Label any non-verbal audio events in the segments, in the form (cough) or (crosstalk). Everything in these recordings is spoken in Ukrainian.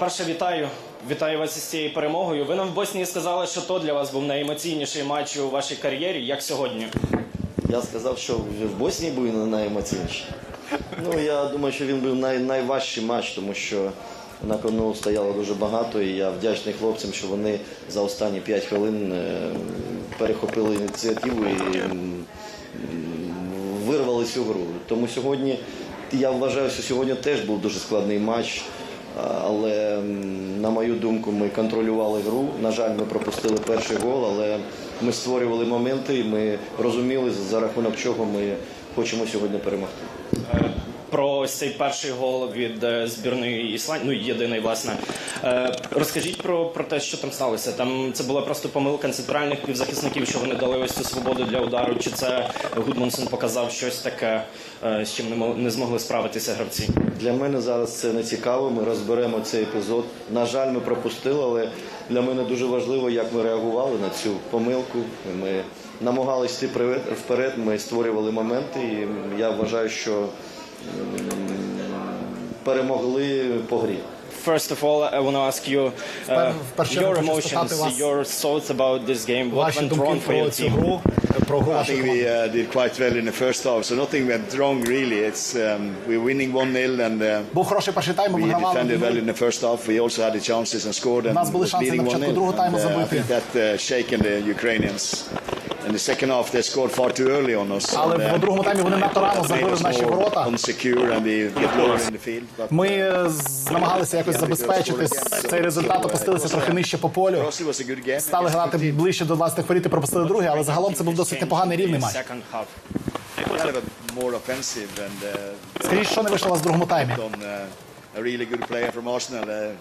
По-перше, вітаю. Вітаю вас із цією перемогою. Ви нам в Боснії сказали, що то для вас був найемоційніший матч у вашій кар'єрі, як сьогодні. Я сказав, що в Боснії був найемоційніший. Ну, я думаю, що він був най, найважчий матч, тому що на кону стояло дуже багато, і я вдячний хлопцям, що вони за останні 5 хвилин е, перехопили ініціативу і вирвали цю гру. Тому сьогодні я вважаю, що сьогодні теж був дуже складний матч. Але на мою думку, ми контролювали гру. На жаль, ми пропустили перший гол, але ми створювали моменти, і ми розуміли, за рахунок чого ми хочемо сьогодні перемогти. Е, Про цей перший гол від е, збірної Ісландії, ну єдиний, власне. Е, Розкажіть про, про те, що там сталося. Там це була просто помилка центральних півзахисників, що вони дали ось цю свободу для удару. Чи це Гудмунсон показав щось таке, з чим не змогли справитися гравці? Для мене зараз це не цікаво. Ми розберемо цей епізод. На жаль, ми пропустили, але для мене дуже важливо, як ми реагували на цю помилку. Ми намагалися йти вперед, ми створювали моменти, і я вважаю, що перемогли по грі. First of all, I want to ask you uh, your emotions, your thoughts about this game. What went wrong for your team? I think we uh, did quite well in the first half, so nothing went wrong really. It's um, we're winning 1-0 and uh, we defended well in the first half. We also had the chances and scored and was leading 1-0. Uh, I think that uh, shaken the Ukrainians. In the second half, they scored far too early on us. Але в другому таймі вони надто рано забили в наші ворота. Unsecure and we get lower in the field. But, Ми е, з- намагалися якось забезпечити цей результат, опустилися трохи нижче по полю. us, was a good game. Стали грати ближче до власних воріт і пропустили другий, але загалом це був досить непоганий рівний матч. Second half. Kind of a more offensive and uh, Скажіть, що не вийшло у вас в другому таймі? on uh, uh,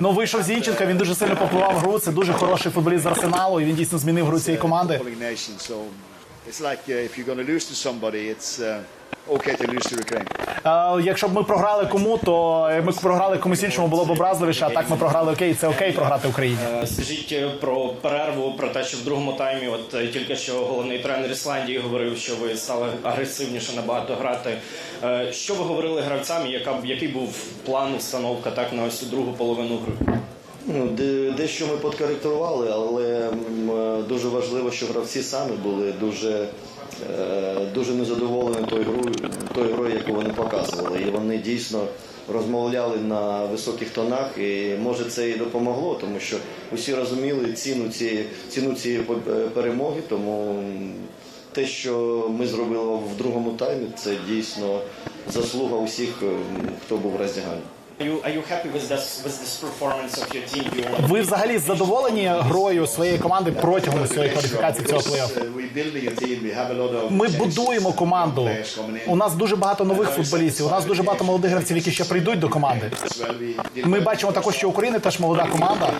Ну вийшов Зінченка, він дуже сильно попливав гру. Це дуже хороший футболіст з арсеналу, і він дійсно змінив гру цієї команди. It's like uh, if you're going to lose to somebody, it's uh, okay to lose to Ukraine. Е, Якщо б ми програли кому, то е, ми програли комусь іншому, було б образливіше. А так ми програли окей, це окей програти Україні. Е, Скажіть е, про перерву, про те, що в другому таймі, от е, тільки що головний тренер Ісландії говорив, що ви стали агресивніше набагато грати. Е, Що ви говорили гравцям? і Яка який був план, установка так на ось цю другу половину гри? Ну, де- дещо ми подкоректували, але е, дуже важливо, що гравці самі були дуже, е, дуже незадоволені тою грою, тою грою, яку вони показували. І вони дійсно розмовляли на високих тонах, і може це і допомогло, тому що усі розуміли ціну цієї, ціну цієї е, перемоги. Тому те, що ми зробили в другому таймі, це дійсно заслуга усіх, хто був в. Are you, are you happy with this, with this performance of your team? Do you want Ви взагалі задоволені грою своєї команди протягом цієї кваліфікації цього плей-оффу? uh, Ми будуємо команду. in. У нас дуже багато нових футболістів. У нас дуже багато молодих гравців, які ще прийдуть до команди. Ми бачимо також, що Україна теж молода команда,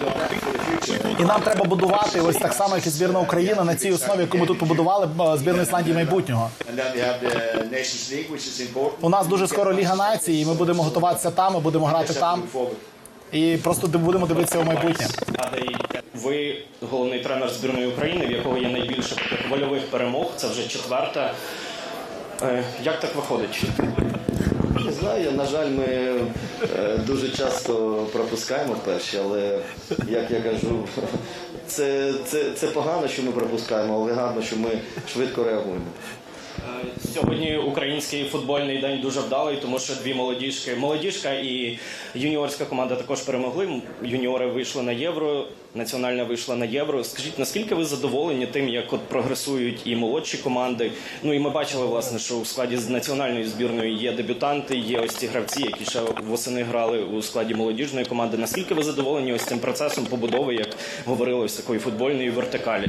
і нам треба будувати ось так само, як і збірна України на цій основі, яку ми тут побудували е, збірна Ісландії майбутнього. У нас дуже скоро Ліга націй, і ми будемо готуватися там. Ми будемо грати там і просто будемо дивитися у майбутнє. Ви головний тренер збірної України, в якого є найбільше вольових перемог. Це вже четверта. Е, Як так виходить? Не знаю, на жаль, ми е, дуже часто пропускаємо перші, але як я кажу, (laughs) це, це, це погано, що ми пропускаємо, але гарно, що ми швидко реагуємо. Сьогодні український футбольний день дуже вдалий, тому що дві молодіжки, молодіжка і юніорська команда також перемогли. Юніори вийшли на євро, національна вийшла на євро. Скажіть, наскільки ви задоволені тим, як от прогресують і молодші команди? Ну і ми бачили власне, що у складі з національної збірної є дебютанти, є ось ці гравці, які ще восени грали у складі молодіжної команди. Наскільки ви задоволені ось цим процесом побудови, як говорили ось такої футбольної вертикалі?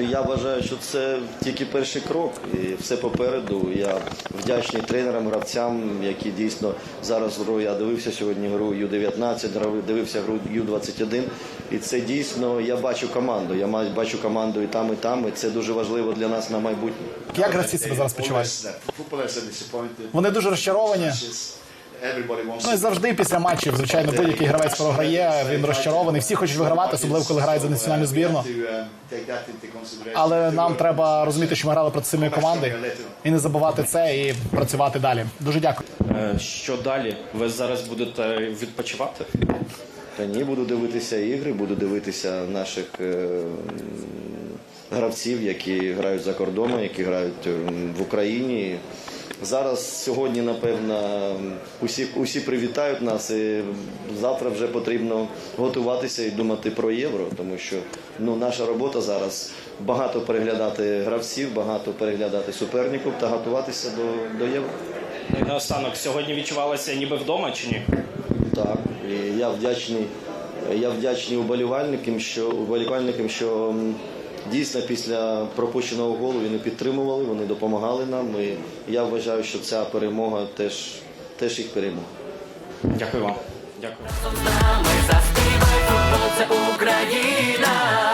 Ну, Я вважаю, що це тільки перший крок, і все попереду. Я вдячний тренерам, гравцям, які дійсно зараз гру. Я дивився сьогодні гру Ю-19, грав- дивився гру Ю-21. І це дійсно я бачу команду. Я бачу команду і там, і там. І це дуже важливо для нас на майбутнє. Як гравці себе зараз почувають? Вони дуже розчаровані. Ну і завжди після матчів, звичайно, будь-який гравець програє, він розчарований. Всі хочуть вигравати, особливо коли грають за національну збірну. consideration. Але нам uh, треба розуміти, що ми грали проти сильної команди і не забувати це і працювати далі. Дуже дякую. Е, Що далі? Ви зараз будете відпочивати? Та ні, буду дивитися ігри, буду дивитися наших е, гравців, які грають за кордоном, які грають в Україні. Зараз сьогодні, напевно, усі, усі привітають нас, і завтра вже потрібно готуватися і думати про євро, тому що ну, наша робота зараз багато переглядати гравців, багато переглядати суперників та готуватися до, до євро. Ну і наостанок, сьогодні відчувалося ніби вдома чи ні? Так, і я вдячний, я вдячний уболівальникам, що уболівальникам, що дійсно після пропущеного голу вони підтримували, вони допомагали нам. І я вважаю, що ця перемога теж, теж їх перемога. Дякую вам. Дякую. Ми заспівай футбол, це Україна.